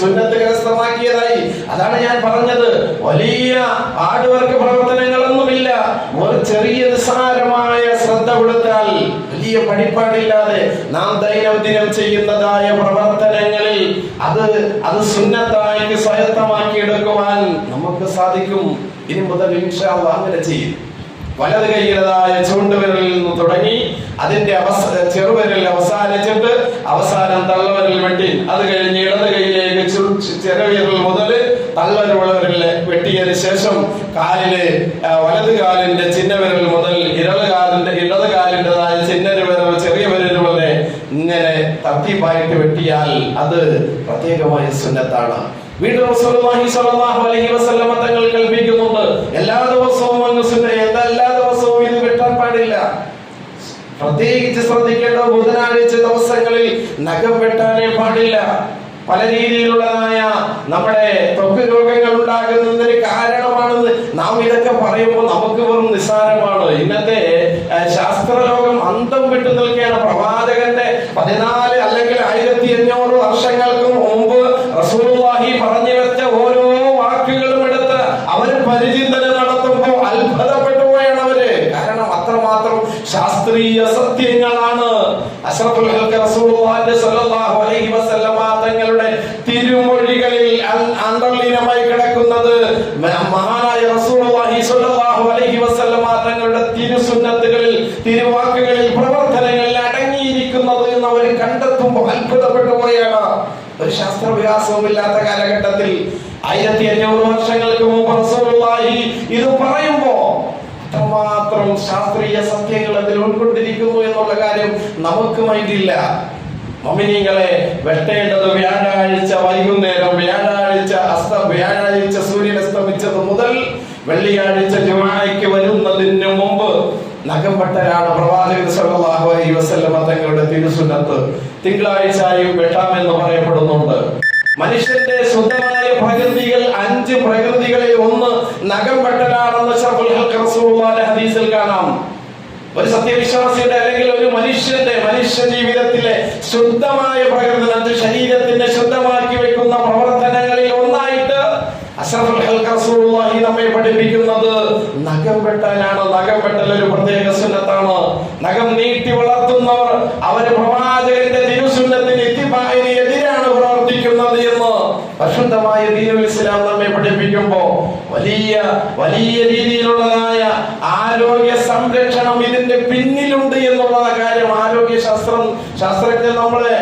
സുന്നത്ത് കരസ്ഥമാക്കിയതായി അതാണ് ഞാൻ പറഞ്ഞത്. വലിയ ആടുവർക്ക് പ്രവർത്തനങ്ങളൊന്നുമില്ല. ഒരു ചെറിയ നിസ്സാരമായ ശ്രദ്ധ കൊടുത്താൽ വലിയ പഠിപ്പാടില്ലാതെ നാം ദൈനംദിനം ചെയ്യുന്നതായ പ്രവർത്തനങ്ങളിൽ അത് അത് സുന്നത്തായി സ്വായത്തമാക്കി എടുക്കുവാൻ നമുക്ക് സാധിക്കും. ഇനി മുതൽ അങ്ങനെ ചെയ്യും. വലത് കൈയിലതായ ചൂണ്ടുവിരലിൽ നിന്ന് തുടങ്ങി അതിന്റെ അവസ ചെറുവിരൽ അവസാനിച്ചിട്ട് അവസാനം തള്ളവരിൽ വെട്ടി അത് കഴിഞ്ഞ് ഇടത് കൈയിലേക്ക് ചു- ചു- മുതൽ തള്ളവിരൽ വെട്ടിയതിന് ശേഷം കാലിലെ വലത് കാലിന്റെ ചിഹ്നവിരൽ മുതൽ ഇടത് കാലിന്റെ ഇടത് കാലിന്റെതായ ചിഹ്നവിരൽ ചെറിയ വിരൽ വരെ ഇങ്ങനെ തത്തിപ്പായിട്ട് വെട്ടിയാൽ അത് പ്രത്യേകമായ സുന്നത്താണ്. വീണ്ടും അലൈഹി വസല്ലമ തങ്ങൾ കൽപ്പിക്കുന്നുണ്ട്. എല്ലാ ദിവസവും അങ്ങ് സുന്ന എല്ലാ ദിവസവും ഇത് വെട്ടാൻ പാടില്ല. പ്രത്യേകിച്ച് ശ്രദ്ധിക്കേണ്ട ബുധനാഴ്ച ദിവസങ്ങളിൽ നഖം വെട്ടാനേ പാടില്ല. പല രീതിയിലുള്ളതായ നമ്മുടെ ത്വക്ക് രോഗങ്ങൾ ഉണ്ടാകുന്നതിന് കാരണമാണെന്ന് നാം ഇതൊക്കെ പറയുമ്പോൾ നമുക്ക് വെറും നിസ്സാരമാണ്. ഇന്നത്തെ ശാസ്ത്രലോകം അന്തം വിട്ടു നിൽക്കുകയാണ്. പ്രവാചകന്റെ പതിനാല് അല്ലെങ്കിൽ ആയിരത്തി അഞ്ഞൂറ് വർഷങ്ങൾക്ക് മുമ്പ് റസൂലുള്ളാഹി പറഞ്ഞു വെച്ച ഓരോ വാക്കുകളും എടുത്ത് അവർ പരിചിന്തനം നടത്തുമ്പോൾ അത്ഭുതപ്പെട്ടു പോയാണ് അവർ. കാരണം അത്രമാത്രം ശാസ്ത്രീയ സത്യങ്ങളാണ്. അഷ്റഫുൽ ഹൽക്ക് റസൂലുള്ളാഹിന്റെ തങ്ങളുടെ തിരുമൊഴികളിൽ അന്തർലീനമായി കിടക്കുന്നത് മഹാനായ റസൂലുള്ളാഹി സ്വല്ലല്ലാഹു അലൈഹി വസല്ലമ തങ്ങളുടെ തിരുസുന്നത്തുകളിൽ തിരുവാക്കുകളിൽ പ്രവർത്തനങ്ങളിൽ അടങ്ങിയിരിക്കുന്നത് എന്ന് അവർ കണ്ടെത്തുമ്പോൾ അത്ഭുതപ്പെട്ടു പോയാണ് ഒരു ശാസ്ത്രവികാസവും ഇല്ലാത്ത കാലഘട്ടത്തിൽ ആയിരത്തി അഞ്ഞൂറ് വർഷങ്ങൾക്ക് മുമ്പ് റസൂലുള്ളാഹി ഇത് പറയുമ്പോ മാത്രം ശാസ്ത്രീയ സത്യങ്ങൾ അതിൽ ഉൾക്കൊണ്ടിരിക്കുന്നു എന്നുള്ള കാര്യം നമുക്ക് മൈൻഡില്ല. മമിനിങ്ങളെ വെട്ടേണ്ടത് വ്യാഴാഴ്ച വൈകുന്നേരം വ്യാഴാഴ്ച അസ്ത വ്യാഴാഴ്ച സൂര്യൻ അസ്തമിച്ചത് മുതൽ വെള്ളിയാഴ്ച ജുമായ്ക്ക് വരുന്നതിന് മുമ്പ് നഖം പ്രവാചകൻ സല്ലല്ലാഹു അലൈഹി വസല്ലമ തങ്ങളുടെ തിരുസുന്നത്ത്. തിങ്കളാഴ്ചയും വെട്ടാമെന്ന് പറയപ്പെടുന്നുണ്ട്. മനുഷ്യന്റെ ശുദ്ധമായ പ്രകൃതികൾ അഞ്ച് പ്രകൃതികളിൽ ഒന്ന് നഖം വെട്ടലാണെന്ന് ശറഫുൽ ഒരു സത്യവിശ്വാസിയുടെ അല്ലെങ്കിൽ ഒരു മനുഷ്യന്റെ മനുഷ്യ ജീവിതത്തിലെ ശുദ്ധമായ പ്രകൃതി അത് ശരീരത്തിന്റെ ശുദ്ധമാക്കി വെക്കുന്ന പ്രവർത്തനങ്ങളിൽ ഒന്നായിട്ട് നമ്മെ പഠിപ്പിക്കുന്നത് നഖം വെട്ടാനാണ്. നഖം വെട്ടൽ ഒരു പ്രത്യേക സുന്നത്താണ്. നഖം നീട്ടി വളർത്തുന്നവർ അവർ പ്രവാചകന്റെ തിരുസുന്നത്തിന് എതിരാണ് പ്രവർത്തിക്കുന്നത് എന്ന് അശുദ്ധമായ ദീനുൽ ഇസ്ലാം നമ്മെ പഠിപ്പിക്കുമ്പോ വലിയ വലിയ രീതിയിലുള്ളതായ ആരോഗ്യ സംരക്ഷണം ഇതിന്റെ പിന്നിലുണ്ട് എന്നുള്ള കാര്യം ആരോഗ്യ ശാസ്ത്രം ശാസ്ത്രജ്ഞർ നമ്മളെ